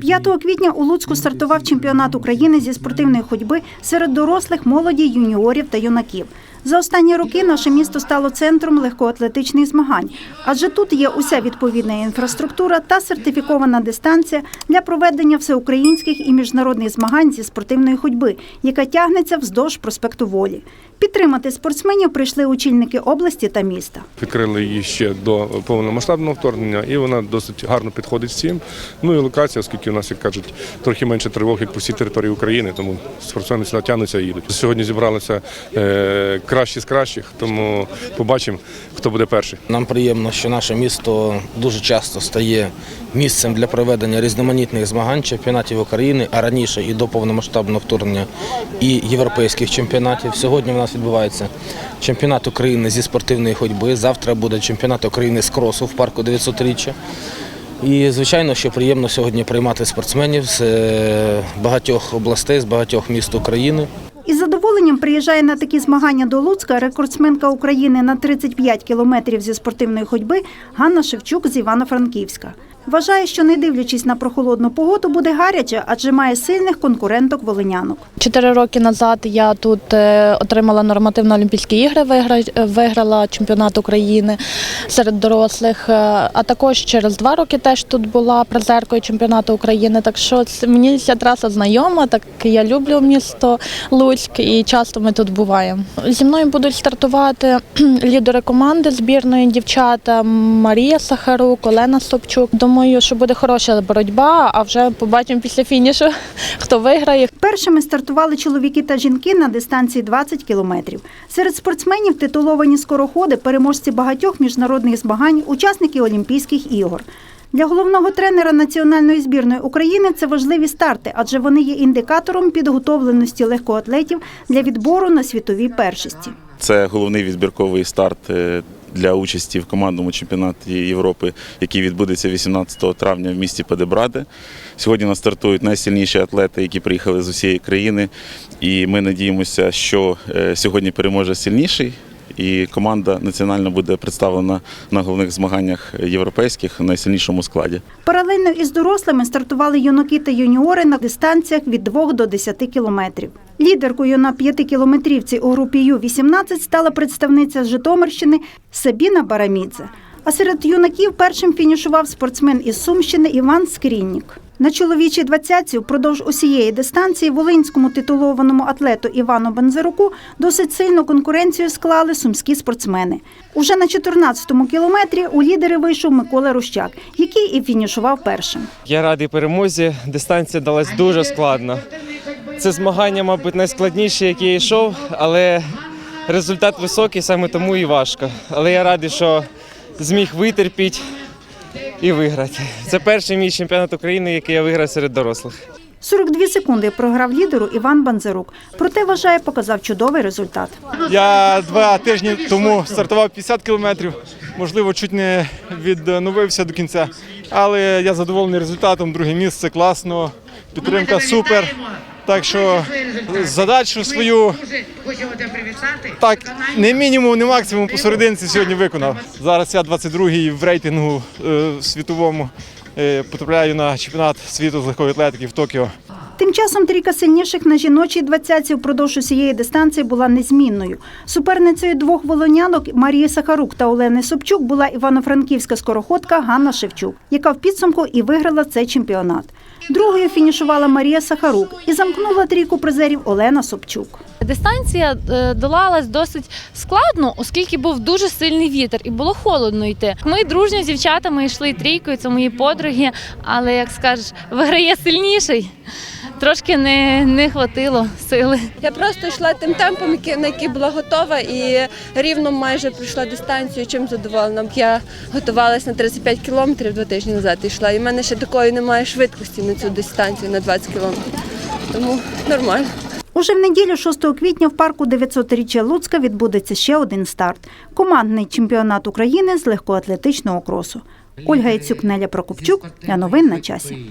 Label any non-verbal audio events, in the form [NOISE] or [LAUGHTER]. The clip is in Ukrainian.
5 квітня у Луцьку стартував чемпіонат України зі спортивної ходьби серед дорослих, молоді, юніорів та юнаків. За останні роки наше місто стало центром легкоатлетичних змагань, адже тут є уся відповідна інфраструктура та сертифікована дистанція для проведення всеукраїнських і міжнародних змагань зі спортивної ходьби, яка тягнеться вздовж проспекту Волі. Підтримати спортсменів прийшли очільники області та міста. Відкрили її ще до повномасштабного вторгнення, і вона досить гарно підходить всім. Ну і локація, оскільки у нас, як кажуть, трохи менше тривог, як по всій території України, тому спортсмени сюди тягнуться і їдуть. Сьогодні зібралися е, кращі з кращих, тому побачимо, хто буде перший. Нам приємно, що наше місто дуже часто стає місцем для проведення різноманітних змагань, чемпіонатів України, а раніше і до повномасштабного вторгнення, і європейських чемпіонатів. Сьогодні в нас відбувається чемпіонат України зі спортивної ходьби. Завтра буде чемпіонат України з кросу в парку 900-річчя. І, звичайно, що приємно сьогодні приймати спортсменів з е, багатьох областей, з багатьох міст України. Задоволенням приїжджає на такі змагання до Луцька рекордсменка України на 35 кілометрів зі спортивної ходьби Ганна Шевчук з Івано-Франківська. Вважає, що не дивлячись на прохолодну погоду, буде гаряче, адже має сильних конкуренток волинянок. Чотири роки назад я тут е, отримала нормативно-олімпійські ігри, вигра- виграла чемпіонат України серед дорослих. е, А також через два роки теж тут була призеркою чемпіонату України. Так що мені ця траса знайома. Так я люблю місто Луцьк і часто ми тут буваємо. Зі мною будуть стартувати [CLEARS THROAT] лідери команди збірної дівчата Марія Сахарук, Олена Собчук. Думаю, що буде хороша боротьба, а вже побачимо після фінішу, [LAUGHS] хто виграє, Першими стартували чоловіки та жінки на дистанції 20 кілометрів. Серед спортсменів титуловані скороходи, переможці багатьох міжнародних змагань, учасники Олімпійських ігор. Для головного тренера національної збірної України це важливі старти, адже вони є індикатором підготовленості легкоатлетів для відбору на світовій першості. Це головний відбірковий старт е, для участі в командному чемпіонаті Європи, який відбудеться 18 травня в місті Падебраде. Сьогодні нас стартують найсильніші атлети, які приїхали з усієї країни. І ми надіємося, що е, сьогодні переможе сильніший. І команда національна буде представлена на головних змаганнях європейських в найсильнішому складі. Паралельно із дорослими стартували юнаки та юніори на дистанціях від 2 до 10 кілометрів. Лідеркою на п'ятикілометрівці у групі Ю-18 стала представниця Житомирщини Сабіна Барамідзе. А серед юнаків першим фінішував спортсмен із Сумщини Іван Скріннік. На чоловічій двадцятці впродовж усієї дистанції волинському титулованому атлету Івану Бензеруку досить сильну конкуренцію склали сумські спортсмени. Уже на 14-му кілометрі у лідери вийшов Микола Рущак, який і фінішував першим. Я радий перемозі. Дистанція далась дуже складно. Це змагання, мабуть, найскладніше, яке я йшов, але результат високий, саме тому і важко. Але я радий, що зміг витерпіти і виграти. Це перший мій чемпіонат України, який я виграв серед дорослих. 42 секунди програв лідеру Іван Банзерук. Проте вважає, показав чудовий результат. Я два тижні тому стартував 50 кілометрів, можливо, чуть не відновився до кінця, але я задоволений результатом. Друге місце класно, підтримка супер. Так що задачу свою так не мінімум, не максимум посерединці сьогодні виконав. Зараз я 22-й в рейтингу е, світовому. Е, потрапляю на чемпіонат світу з легкої атлетики в Токіо. Тим часом трійка сильніших на жіночій двадцятці впродовж усієї дистанції була незмінною. Суперницею двох волонянок Марії Сахарук та Олени Собчук була івано-франківська скороходка Ганна Шевчук, яка в підсумку і виграла цей чемпіонат. Другою фінішувала Марія Сахарук і замкнула трійку призерів Олена Собчук. Дистанція е, долалась досить складно, оскільки був дуже сильний вітер і було холодно йти. Ми дружньо з дівчатами йшли трійкою, це мої подруги, але як скажеш, виграє сильніший. Трошки не, не хватило сили. Я просто йшла тим темпом, на який була готова, і рівно майже пройшла дистанцію. Чим задоволена. Я готувалася на 35 кілометрів два тижні назад йшла. І в мене ще такої немає швидкості на цю дистанцію на 20 кілометрів. Тому нормально. Уже в неділю, 6 квітня, в парку 900-річчя Луцька відбудеться ще один старт – командний чемпіонат України з легкоатлетичного кросу. Ольга Яцюк, Неля Прокопчук. Для новин на часі.